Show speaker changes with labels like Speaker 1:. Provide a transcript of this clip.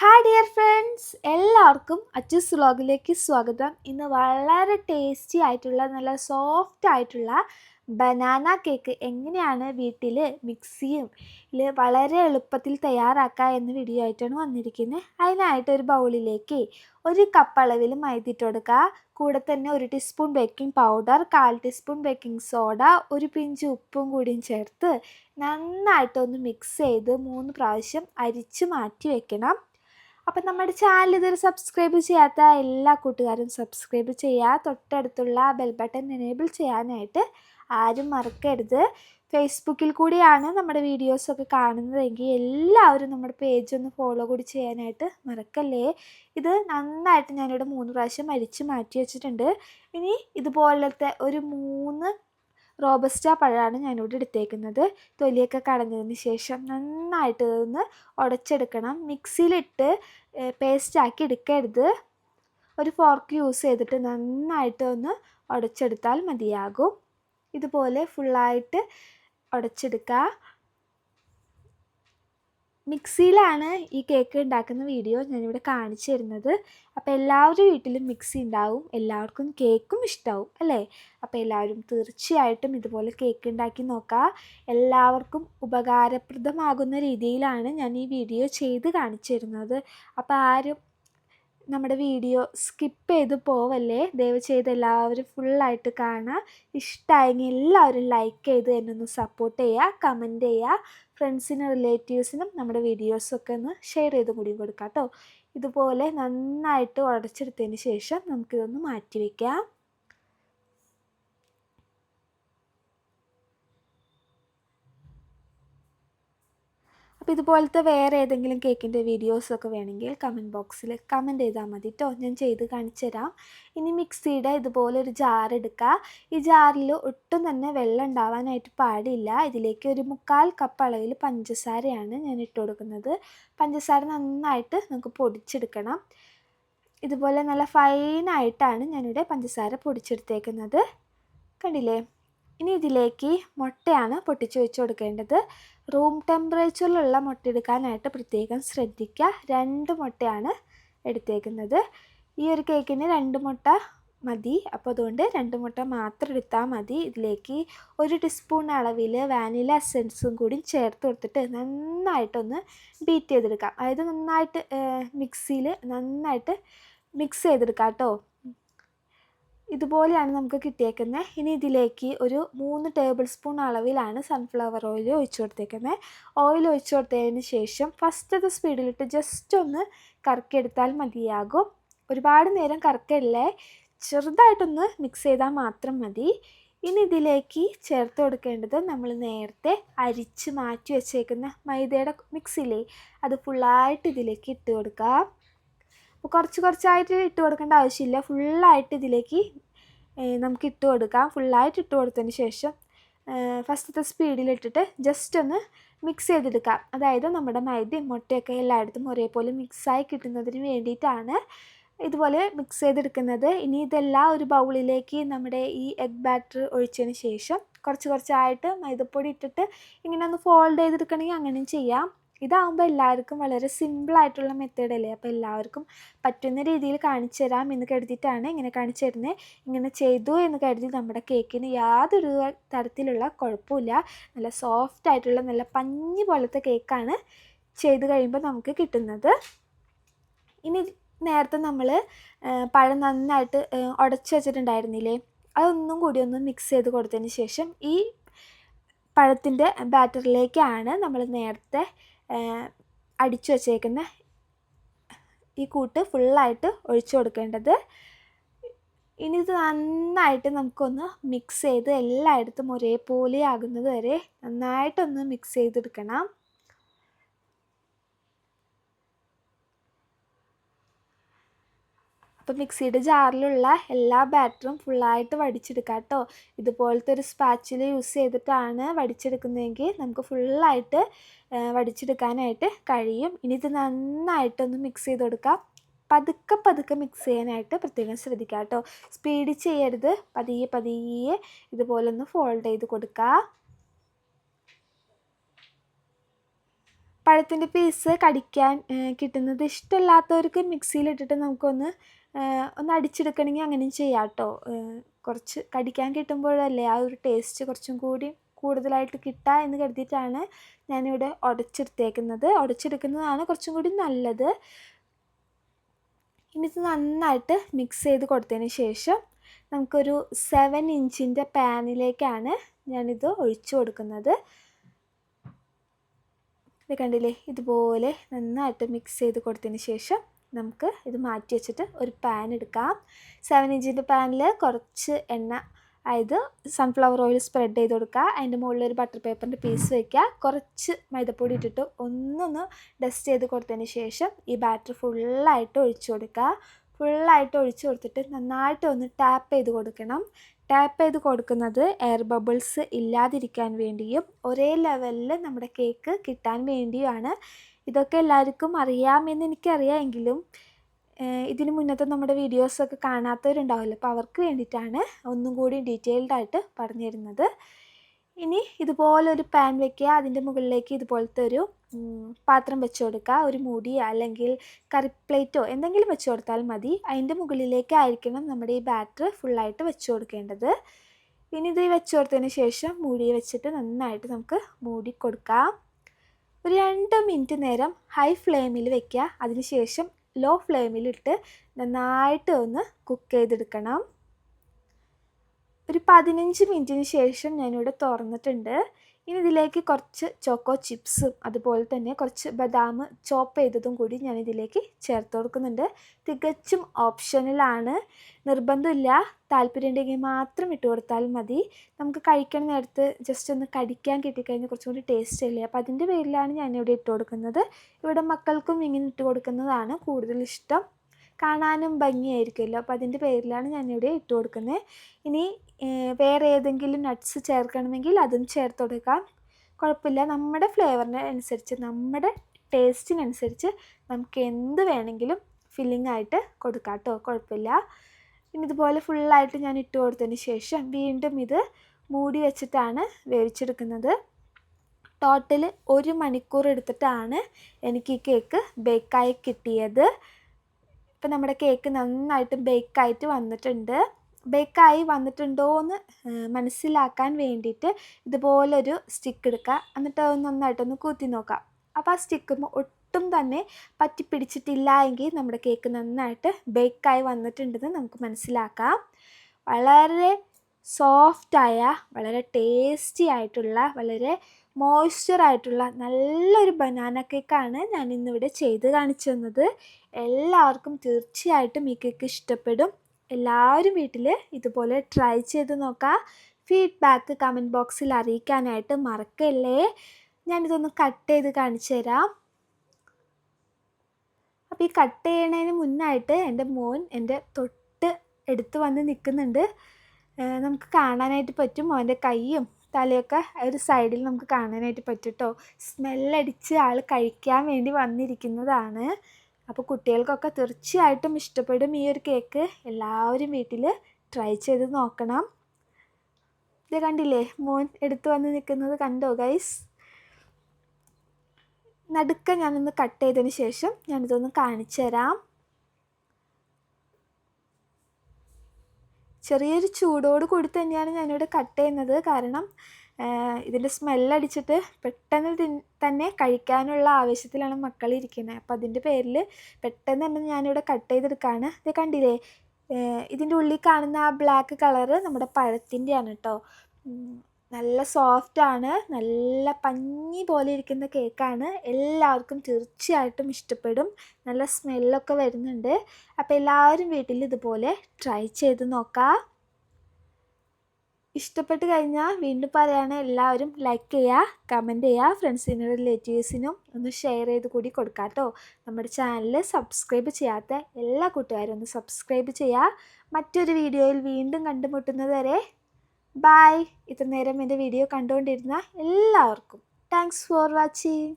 Speaker 1: Hi dear friends എല്ലാവർക്കും അച്ചൂസ് വ്ളോഗിലേക്ക് സ്വാഗതം. ഇന്ന് വളരെ ടേസ്റ്റി ആയിട്ടുള്ള നല്ല സോഫ്റ്റ് ആയിട്ടുള്ള ബനാന കേക്ക് എങ്ങനെയാണ് വീട്ടിൽ മിക്സിയും വളരെ എളുപ്പത്തിൽ തയ്യാറാക്കുക എന്ന വീഡിയോ ആയിട്ടാണ് വന്നിരിക്കുന്നത് അതിനായിട്ട് ഒരു ബൗളിലേക്ക് ഒരു കപ്പ് അളവിൽ മൈദ ഇട്ട് കൊടുക്കുക കൂടെ തന്നെ ഒരു ടീസ്പൂൺ ബേക്കിംഗ് പൗഡർ കാൽ ടീസ്പൂൺ ബേക്കിംഗ് സോഡ ഒരു പിഞ്ച് ഉപ്പും കൂടിയും ചേർത്ത് നന്നായിട്ടൊന്ന് മിക്സ് ചെയ്ത് മൂന്ന് പ്രാവശ്യം അരിച്ച് മാറ്റി വെക്കണം. അപ്പം നമ്മുടെ ചാനൽ ഇതുവരെ സബ്സ്ക്രൈബ് ചെയ്യാത്ത എല്ലാ കൂട്ടുകാരും സബ്സ്ക്രൈബ് ചെയ്യുക. തൊട്ടടുത്തുള്ള ബെൽ ബട്ടൺ എനേബിൾ ചെയ്യാനായിട്ട് ആരും മറക്കരുത്. ഫേസ്ബുക്കിൽ കൂടിയാണ് നമ്മുടെ വീഡിയോസൊക്കെ കാണുന്നതെങ്കിൽ എല്ലാവരും നമ്മുടെ പേജ് ഒന്ന് ഫോളോ കൂടി ചെയ്യാനായിട്ട് മറക്കല്ലേ? ഇത് നന്നായിട്ട് ഞാനിവിടെ മൂന്ന് പ്രാവശ്യം അരിച്ച് മാറ്റി വെച്ചിട്ടുണ്ട്. ഇനി ഇതുപോലത്തെ ഒരു മൂന്ന് റോബസ്റ്റ പഴമാണ് ഞാനിവിടെ എടുത്തേക്കുന്നത്. തൊലിയൊക്കെ കളഞ്ഞതിന് ശേഷം നന്നായിട്ട് ഒന്ന് ഉടച്ചെടുക്കണം. മിക്സിയിലിട്ട് പേസ്റ്റാക്കി എടുക്കരുത്. ഒരു ഫോർക്ക് യൂസ് ചെയ്തിട്ട് നന്നായിട്ട് ഒന്ന് ഉടച്ചെടുത്താൽ മതിയാകും. ഇതുപോലെ ഫുള്ളായിട്ട് ഉടച്ചെടുക്കുക മിക്സിയിലാണ് ഈ കേക്ക് ഉണ്ടാക്കുന്ന വീഡിയോ ഞാനിവിടെ കാണിച്ചു തരുന്നത്. അപ്പോൾ എല്ലാവരും വീട്ടിലും മിക്സി ഉണ്ടാവും. എല്ലാവർക്കും കേക്കും ഇഷ്ടമാവും അല്ലേ? അപ്പോൾ എല്ലാവരും തീർച്ചയായിട്ടും ഇതുപോലെ കേക്ക് ഉണ്ടാക്കി നോക്കുക. എല്ലാവർക്കും ഉപകാരപ്രദമാകുന്ന രീതിയിലാണ് ഞാൻ ഈ വീഡിയോ ചെയ്ത് കാണിച്ചു തരുന്നത്. അപ്പോൾ ആരും നമ്മുടെ വീഡിയോ സ്കിപ്പ് ചെയ്ത് പോവല്ലേ? ദയവ് ചെയ്ത് എല്ലാവരും ഫുള്ളായിട്ട് കാണുക. ഇഷ്ടമായെങ്കിൽ എല്ലാവരും ലൈക്ക് ചെയ്ത് എന്നെ ഒന്ന് സപ്പോർട്ട് ചെയ്യുക കമന്റ് ചെയ്യുക. ഫ്രണ്ട്സിനും റിലേറ്റീവ്സിനും നമ്മുടെ വീഡിയോസൊക്കെ ഒന്ന് ഷെയർ ചെയ്ത് കൂടി കൊടുക്കാം കേട്ടോ. ഇതുപോലെ നന്നായിട്ട് ഉടച്ചെടുത്തതിന് ശേഷം നമുക്കിതൊന്ന് മാറ്റി വയ്ക്കാം അപ്പോൾ ഇതുപോലത്തെ വേറെ ഏതെങ്കിലും കേക്കിന്റെ വീഡിയോസൊക്കെ വേണമെങ്കിൽ കമന്റ് ബോക്സിൽ കമന്റ് ചെയ്താൽ മതി കേട്ടോ ഞാൻ ചെയ്ത് കാണിച്ചു തരാം. ഇനി മിക്സിയുടെ ഇതുപോലെ ഒരു ജാർ എടുക്കുക ഈ ജാറിൽ ഒട്ടും തന്നെ വെള്ളം ഉണ്ടാവാനായിട്ട് പാടില്ല. ഇതിലേക്ക് ഒരു മുക്കാൽ കപ്പ് അളവിൽ പഞ്ചസാരയാണ് ഞാൻ ഇട്ട് കൊടുക്കുന്നത്. പഞ്ചസാര നന്നായിട്ട് നമുക്ക് പൊടിച്ചെടുക്കണം. ഇതുപോലെ നല്ല ഫൈനായിട്ടാണ് ഞാനിവിടെ പഞ്ചസാര പൊടിച്ചെടുത്തേക്കുന്നത്. കണ്ടില്ലേ? ഇനി ഇതിലേക്ക് മുട്ടയാണ് പൊട്ടിച്ച് വെച്ച് കൊടുക്കേണ്ടത്. റൂം ടെമ്പറേച്ചറിലുള്ള മുട്ട എടുക്കാനായിട്ട് പ്രത്യേകം ശ്രദ്ധിക്കുക. രണ്ട് മുട്ടയാണ് എടുത്തേക്കുന്നത്. ഈ ഒരു കേക്കിന് രണ്ട് മുട്ട മതി. അപ്പോൾ അതുകൊണ്ട് രണ്ട് മുട്ട മാത്രം എടുത്താൽ മതി. ഇതിലേക്ക് ഒരു ടീസ്പൂൺ അളവിൽ വാനില എസൻസും കൂടി ചേർത്ത് കൊടുത്തിട്ട് നന്നായിട്ടൊന്ന് ബീറ്റ് ചെയ്തെടുക്കാം. അതായത് നന്നായിട്ട് മിക്സിയിൽ നന്നായിട്ട് മിക്സ് ചെയ്തെടുക്കാം കേട്ടോ. ഇതുപോലെയാണ് നമുക്ക് കിട്ടിയേക്കുന്നത്. ഇനി ഇതിലേക്ക് ഒരു മൂന്ന് ടേബിൾ സ്പൂൺ അളവിലാണ് സൺഫ്ലവർ ഓയിൽ ഒഴിച്ചു കൊടുത്തേക്കുന്നത്. ഓയിൽ ഒഴിച്ചു കൊടുത്തതിന് ശേഷം ഫസ്റ്റ് അത് സ്പീഡിലിട്ട് ജസ്റ്റ് ഒന്ന് കറക്കിയെടുത്താൽ മതിയാകും. ഒരുപാട് നേരം കറക്കല്ലേ? ചെറുതായിട്ടൊന്ന് മിക്സ് ചെയ്താൽ മാത്രം മതി. ഇനി ഇതിലേക്ക് ചേർത്ത് കൊടുക്കേണ്ടത് നമ്മൾ നേരത്തെ അരിച്ച് മാറ്റി വെച്ചേക്കുന്ന മൈദയുടെ മിക്സിലേ അത് ഫുള്ളായിട്ട് ഇതിലേക്ക് ഇട്ട് കൊടുക്കാം. അപ്പോൾ കുറച്ച് കുറച്ചായിട്ട് ഇട്ട് കൊടുക്കേണ്ട ആവശ്യമില്ല. ഫുള്ളായിട്ട് ഇതിലേക്ക് നമുക്ക് ഇട്ട് കൊടുക്കാം. ഫുള്ളായിട്ട് ഇട്ട് കൊടുത്തതിന് ശേഷം ഫസ്റ്റത്തെ സ്പീഡിലിട്ടിട്ട് ജസ്റ്റ് ഒന്ന് മിക്സ് ചെയ്തെടുക്കാം. അതായത് നമ്മുടെ മൈദയും മുട്ടയൊക്കെ എല്ലായിടത്തും ഒരേപോലെ മിക്സായി കിട്ടുന്നതിന് വേണ്ടിയിട്ടാണ് ഇതുപോലെ മിക്സ് ചെയ്തെടുക്കുന്നത്. ഇനി ഇതെല്ലാം ഒരു ബൗളിലേക്ക് നമ്മുടെ ഈ എഗ് ബാറ്റർ ഒഴിച്ചതിന് ശേഷം കുറച്ച് കുറച്ചായിട്ട് മൈദപ്പൊടി ഇട്ടിട്ട് ഇങ്ങനെ ഒന്ന് ഫോൾഡ് ചെയ്തെടുക്കണമെങ്കിൽ അങ്ങനെയും ചെയ്യാം. ഇതാകുമ്പോൾ എല്ലാവർക്കും വളരെ സിമ്പിളായിട്ടുള്ള മെത്തേഡ് അല്ലേ? അപ്പോൾ എല്ലാവർക്കും പറ്റുന്ന രീതിയിൽ കാണിച്ചു തരാം എന്ന് കരുതിയിട്ടാണ് ഇങ്ങനെ കാണിച്ചു തരുന്നത് ഇങ്ങനെ ചെയ്തു എന്ന് കരുതി നമ്മുടെ കേക്കിന് യാതൊരു തരത്തിലുള്ള കുഴപ്പമില്ല നല്ല സോഫ്റ്റ് ആയിട്ടുള്ള നല്ല പഞ്ഞി പോലത്തെ കേക്കാണ് ചെയ്ത് കഴിയുമ്പോൾ നമുക്ക് കിട്ടുന്നത്. ഇനി നേരത്തെ നമ്മൾ പഴം നന്നായിട്ട് ഉടച്ച് വെച്ചിട്ടുണ്ടായിരുന്നില്ലേ? അതൊന്നും കൂടി ഒന്ന് മിക്സ് ചെയ്ത് കൊടുത്തതിന് ശേഷം ഈ പഴത്തിന്റെ ബാറ്ററിലേക്കാണ് നമ്മൾ നേരത്തെ അടിച്ചു വച്ചേക്കുന്ന ഈ കൂട്ട് ഫുള്ളായിട്ട് ഒഴിച്ചു കൊടുക്കേണ്ടത്. ഇനി ഇത് നന്നായിട്ട് നമുക്കൊന്ന് മിക്സ് ചെയ്ത് എല്ലായിടത്തും ഒരേപോലെ ആകുന്നത് വരെ നന്നായിട്ടൊന്ന് മിക്സ് ചെയ്തെടുക്കണം. അപ്പോൾ മിക്സിയുടെ ജാറിലുള്ള എല്ലാ ബാറ്ററും ഫുള്ളായിട്ട് വടിച്ചെടുക്കാം കേട്ടോ ഇതുപോലത്തെ ഒരു സ്പാച്ചിൽ യൂസ് ചെയ്തിട്ടാണ് വടിച്ചെടുക്കുന്നതെങ്കിൽ നമുക്ക് ഫുള്ളായിട്ട് വടിച്ചെടുക്കാനായിട്ട് കഴിയും. ഇനി ഇത് നന്നായിട്ടൊന്ന് മിക്സ് ചെയ്ത് കൊടുക്കാം. പതുക്കെ പതുക്കെ മിക്സ് ചെയ്യാനായിട്ട് പ്രത്യേകം ശ്രദ്ധിക്കുക കേട്ടോ സ്പീഡ് ചെയ്യരുത്. പതിയെ പതിയെ ഇതുപോലെ ഒന്ന് ഫോൾഡ് ചെയ്ത് കൊടുക്കുക പഴത്തിന്റെ പീസ് കടിക്കാൻ കിട്ടുന്നത് ഇഷ്ടമില്ലാത്തവർക്ക് മിക്സിയിലിട്ടിട്ട് നമുക്കൊന്ന് ഒന്ന് അടിച്ചെടുക്കണമെങ്കിൽ അങ്ങനെയും ചെയ്യാം കേട്ടോ കുറച്ച് കടിക്കാൻ കിട്ടുമ്പോഴല്ലേ ആ ഒരു ടേസ്റ്റ് കുറച്ചും കൂടി കൂടുതലായിട്ട് കിട്ടുക എന്ന് കരുതിയിട്ടാണ് ഞാനിവിടെ ഉടച്ചെടുത്തേക്കുന്നത്. ഉടച്ചെടുക്കുന്നതാണ് കുറച്ചും കൂടി നല്ലത്. ഇനി ഇത് നന്നായിട്ട് മിക്സ് ചെയ്ത് കൊടുത്തതിന് ശേഷം നമുക്കൊരു സെവൻ ഇഞ്ചിന്റെ പാനിലേക്കാണ് ഞാനിത് ഒഴിച്ചു കൊടുക്കുന്നത്. ഇത് കണ്ടില്ലേ? ഇതുപോലെ നന്നായിട്ട് മിക്സ് ചെയ്ത് കൊടുത്തതിന് ശേഷം നമുക്ക് ഇത് മാറ്റി വെച്ചിട്ട് ഒരു പാൻ എടുക്കാം. സെവൻ ഇഞ്ചിന്റെ പാനിൽ കുറച്ച് എണ്ണ അതായത് സൺഫ്ലവർ ഓയിൽ സ്പ്രെഡ് ചെയ്ത് കൊടുക്കുക. അതിന്റെ മുകളിൽ ഒരു ബട്ടർ പേപ്പറിന്റെ പീസ് വയ്ക്കുക കുറച്ച് മൈദപ്പൊടി ഇട്ടിട്ട് ഒന്നൊന്ന് ഡസ്റ്റ് ചെയ്ത് കൊടുത്തതിന് ശേഷം ഈ ബാറ്റർ ഫുള്ളായിട്ട് ഒഴിച്ചു കൊടുക്കുക. ഫുള്ളായിട്ട് ഒഴിച്ചു കൊടുത്തിട്ട് നന്നായിട്ട് ഒന്ന് ടാപ്പ് ചെയ്ത് കൊടുക്കണം. ടാപ്പ് ചെയ്ത് കൊടുക്കുന്നത് എയർ ബബിൾസ് ഇല്ലാതിരിക്കാൻ വേണ്ടിയും ഒരേ ലെവലിൽ നമ്മുടെ കേക്ക് കിട്ടാൻ വേണ്ടിയുമാണ്. ഇതൊക്കെ എല്ലാവർക്കും അറിയാമെന്ന് എനിക്കറിയാം എങ്കിലും ഇതിന് മുന്നത്തെ നമ്മുടെ വീഡിയോസൊക്കെ കാണാത്തവരുണ്ടാവില്ല. അപ്പോൾ അവർക്ക് വേണ്ടിയിട്ടാണ് ഒന്നും കൂടി ഡീറ്റെയിൽഡ് ആയിട്ട് പറഞ്ഞു തരുന്നത് ഇനി ഇതുപോലെ ഒരു പാൻ വെക്കുക അതിന്റെ മുകളിലേക്ക് ഇതുപോലത്തെ ഒരു പാത്രം വെച്ച് കൊടുക്കുക. ഒരു മൂടി അല്ലെങ്കിൽ കറി പ്ലേറ്റോ എന്തെങ്കിലും വെച്ച് കൊടുത്താൽ മതി. അതിന്റെ മുകളിലേക്കായിരിക്കണം നമ്മുടെ ഈ ബാറ്റർ ഫുള്ളായിട്ട് വെച്ച് കൊടുക്കേണ്ടത്. ഇനി ഇത് വെച്ച് കൊടുത്തതിന് ശേഷം മൂടി വെച്ചിട്ട് നന്നായിട്ട് നമുക്ക് മൂടി കൊടുക്കാം. ഒരു രണ്ട് മിനിറ്റ് നേരം ഹൈ ഫ്ലെയിമിൽ വെക്കുക. അതിനുശേഷം ലോ ഫ്ലെയിമിലിട്ട് നന്നായിട്ട് ഒന്ന് കുക്ക് ചെയ്തെടുക്കണം. ഒരു പതിനഞ്ച് മിനിറ്റിന് ശേഷം ഞാനിവിടെ തുറന്നിട്ടുണ്ട്. ഇനി ഇതിലേക്ക് കുറച്ച് ചോക്കോ ചിപ്സും അതുപോലെ തന്നെ കുറച്ച് ബദാം ചോപ്പ് ചെയ്തതും കൂടി ഞാൻ ഇതിലേക്ക് ചേർത്ത് കൊടുക്കുന്നുണ്ട്. തികച്ചും ഓപ്ഷനിലാണ് നിർബന്ധമില്ല. താല്പര്യമുണ്ടെങ്കിൽ മാത്രം ഇട്ട് കൊടുത്താൽ മതി. നമുക്ക് കഴിക്കണ നേരത്ത് ജസ്റ്റ് ഒന്ന് കടിക്കാൻ കിട്ടിക്കഴിഞ്ഞാൽ കുറച്ചും കൂടി ടേസ്റ്റ് അല്ലേ? അപ്പോൾ അതിന്റെ പേരിലാണ് ഞാനിവിടെ ഇട്ട് കൊടുക്കുന്നത്. ഇവിടെ മക്കൾക്കും ഇങ്ങനെ ഇട്ട് കൊടുക്കുന്നതാണ് കൂടുതൽ ഇഷ്ടം. കാണാനും ഭംഗിയായിരിക്കുമല്ലോ. അപ്പോൾ അതിന്റെ പേരിലാണ് ഞാനിവിടെ ഇട്ട് കൊടുക്കുന്നത്. ഇനി വേറെ ഏതെങ്കിലും നട്ട്സ് ചേർക്കണമെങ്കിൽ അതും ചേർത്ത് കൊടുക്കാം. കുഴപ്പമില്ല. നമ്മുടെ ഫ്ലേവറിന് അനുസരിച്ച് നമ്മുടെ ടേസ്റ്റിനനുസരിച്ച് നമുക്ക് എന്ത് വേണമെങ്കിലും ഫില്ലിംഗ് ആയിട്ട് കൊടുക്കാം കേട്ടോ കുഴപ്പമില്ല. പിന്നെ ഇതുപോലെ ഫുള്ളായിട്ട് ഞാൻ ഇട്ട് കൊടുത്തതിന് ശേഷം വീണ്ടും ഇത് മൂടി വെച്ചിട്ടാണ് വേവിച്ചെടുക്കുന്നത്. ടോട്ടൽ ഒരു മണിക്കൂർ എടുത്തിട്ടാണ് എനിക്ക് ഈ കേക്ക് ബേക്കായി കിട്ടിയത്. ഇപ്പം നമ്മുടെ കേക്ക് നന്നായിട്ട് ബേക്കായിട്ട് വന്നിട്ടുണ്ട്. ബേക്കായി വന്നിട്ടുണ്ടോ എന്ന് മനസ്സിലാക്കാൻ വേണ്ടിയിട്ട് ഇതുപോലൊരു സ്റ്റിക്ക് എടുക്കുക എന്നിട്ട് നന്നായിട്ടൊന്ന് കുത്തി നോക്കാം. അപ്പോൾ ആ സ്റ്റിക്ക് ഒട്ടും തന്നെ പറ്റി പിടിച്ചിട്ടില്ല എങ്കിൽ നമ്മുടെ കേക്ക് നന്നായിട്ട് ബേക്കായി വന്നിട്ടുണ്ടെന്ന് നമുക്ക് മനസ്സിലാക്കാം. വളരെ സോഫ്റ്റായ വളരെ ടേസ്റ്റി ആയിട്ടുള്ള വളരെ മോയ്സ്ചർ ആയിട്ടുള്ള നല്ലൊരു ബനാന കേക്കാണ് ഞാൻ ഇന്നിവിടെ ചെയ്ത് കാണിച്ചു തന്നത്. എല്ലാവർക്കും തീർച്ചയായിട്ടും ഈ കേക്ക് ഇഷ്ടപ്പെടും. എല്ലാവരും വീട്ടിൽ ഇതുപോലെ ട്രൈ ചെയ്ത് നോക്കുക ഫീഡ്ബാക്ക് കമന്റ് ബോക്സിൽ അറിയിക്കാനായിട്ട് മറക്കല്ലേ? ഞാനിതൊന്ന് കട്ട് ചെയ്ത് കാണിച്ചു തരാം. അപ്പോൾ ഈ കട്ട് ചെയ്യണതിന് മുന്നായിട്ട് എന്റെ മോൻ എന്റെ തൊട്ട് എടുത്ത് വന്ന് നിൽക്കുന്നുണ്ട്. നമുക്ക് കാണാനായിട്ട് പറ്റും. മോന്റെ കൈയും തലയൊക്കെ ഒരു സൈഡിൽ നമുക്ക് കാണാനായിട്ട് പറ്റും കേട്ടോ സ്മെല്ലടിച്ച് ആൾ കഴിക്കാൻ വേണ്ടി വന്നിരിക്കുന്നതാണ്. അപ്പോൾ കുട്ടികൾക്കൊക്കെ തീർച്ചയായിട്ടും ഇഷ്ടപ്പെടും ഈ ഒരു കേക്ക്. എല്ലാവരും വീട്ടിൽ ട്രൈ ചെയ്ത് നോക്കണം. ഇത് കണ്ടില്ലേ? മോൻ എടുത്തു വന്ന് നിൽക്കുന്നത് കണ്ടോ ഗൈസ് നടുക്ക ഞാനൊന്ന് കട്ട് ചെയ്തതിന് ശേഷം ഞാനിതൊന്ന് കാണിച്ചു തരാം. ചെറിയൊരു ചൂടോട് കൂടി തന്നെയാണ് ഞാനിവിടെ കട്ട് ചെയ്യുന്നത്. കാരണം ഇതിന്റെ സ്മെല്ലടിച്ചിട്ട് പെട്ടെന്ന് തന്നെ കഴിക്കാനുള്ള ആവശ്യത്തിലാണ് മക്കൾ ഇരിക്കുന്നത് അപ്പോൾ അതിന്റെ പേരിൽ പെട്ടെന്ന് തന്നെ ഞാനിവിടെ കട്ട് ചെയ്തെടുക്കുകയാണ് ഇത് കണ്ടില്ലേ? ഇതിന്റെ ഉള്ളിൽ കാണുന്ന ആ ബ്ലാക്ക് കളറ് നമ്മുടെ പഴത്തിന്റെയാണ് കേട്ടോ നല്ല സോഫ്റ്റാണ് നല്ല പഞ്ഞി പോലെ ഇരിക്കുന്ന കേക്കാണ് എല്ലാവർക്കും തീർച്ചയായിട്ടും ഇഷ്ടപ്പെടും. നല്ല സ്മെല്ലൊക്കെ വരുന്നുണ്ട്. അപ്പോൾ എല്ലാവരും വീട്ടിൽ ഇതുപോലെ ട്രൈ ചെയ്ത് നോക്കാം. ഇഷ്ടപ്പെട്ട് കഴിഞ്ഞാൽ വീണ്ടും പറയുകയാണ് എല്ലാവരും ലൈക്ക് ചെയ്യുക കമന്റ് ചെയ്യുക ഫ്രണ്ട്സിനും റിലേറ്റീവ്സിനും ഒന്ന് ഷെയർ ചെയ്ത് കൂടി കൊടുക്കാം കേട്ടോ നമ്മുടെ ചാനൽ സബ്സ്ക്രൈബ് ചെയ്യാത്ത എല്ലാ കൂട്ടുകാരും ഒന്ന് സബ്സ്ക്രൈബ് ചെയ്യുക മറ്റൊരു വീഡിയോയിൽ വീണ്ടും കണ്ടുമുട്ടുന്നത് വരെ ബായ് ഇത്ര നേരം എന്റെ വീഡിയോ കണ്ടുകൊണ്ടിരുന്ന എല്ലാവർക്കും താങ്ക്സ് ഫോർ വാച്ചിങ്